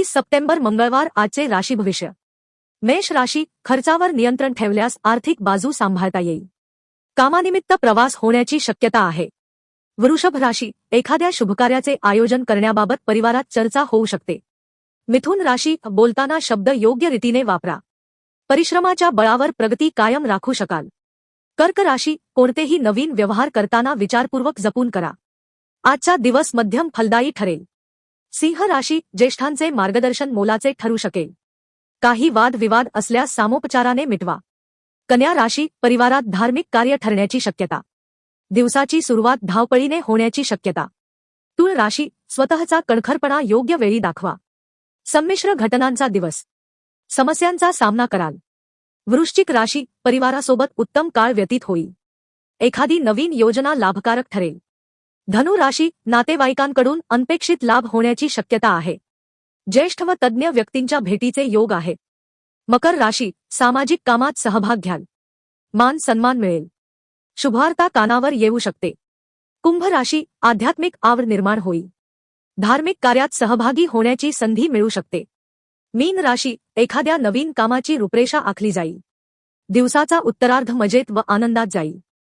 वीस सप्टेंबर मंगळवार आजचे राशी भविष्य. मेष राशी खर्चावर नियंत्रण ठेवल्यास आर्थिक बाजू सांभाळता येईल. कामानिमित्त प्रवास होण्याची शक्यता आहे. वृषभ राशी एखाद्या शुभकार्याचे आयोजन करण्याबाबत परिवारात चर्चा होऊ शकते. मिथुन राशी बोलताना शब्द योग्य रीतीने वापरा. परिश्रमाच्या बळावर प्रगती कायम राखू शकाल. कर्क राशी कोणतेही नवीन व्यवहार करताना विचारपूर्वक जपून करा. आजचा दिवस मध्यम फलदायी ठरेल. सिंह राशी ज्येष्ठांचे मार्गदर्शन मोलाचे ठरू शकेल. काही वादविवाद असल्यास सामोपचाराने मिटवा. कन्या राशी परिवारात धार्मिक कार्य ठरण्याची शक्यता. दिवसाची सुरुवात धावपळीने होण्याची शक्यता. तुळ राशी स्वतःचा कणखरपणा योग्य वेळी दाखवा. संमिश्र घटनांचा दिवस. समस्यांचा सामना कराल. वृश्चिक राशी परिवारासोबत उत्तम काळ व्यतीत होईल. एखादी नवीन योजना लाभकारक ठरेल. धनु राशी नातेवाईकांकडून अनपेक्षित लाभ होण्याची शक्यता आहे. ज्येष्ठ व तज्ज्ञ व्यक्तींच्या भेटीचे योग आहे. मकर राशी सामाजिक कामात सहभाग घ्याल. मान सन्मान मिळेल. शुभार्ता कानावर येऊ शकते. कुंभ राशी आध्यात्मिक आवड निर्माण होईल. धार्मिक कार्यात सहभागी होण्याची संधी मिळू शकते. मीन राशी एखाद्या नवीन कामाची रूपरेषा आखली जाईल. दिवसाचा उत्तरार्ध मजेत व आनंदात जाईल.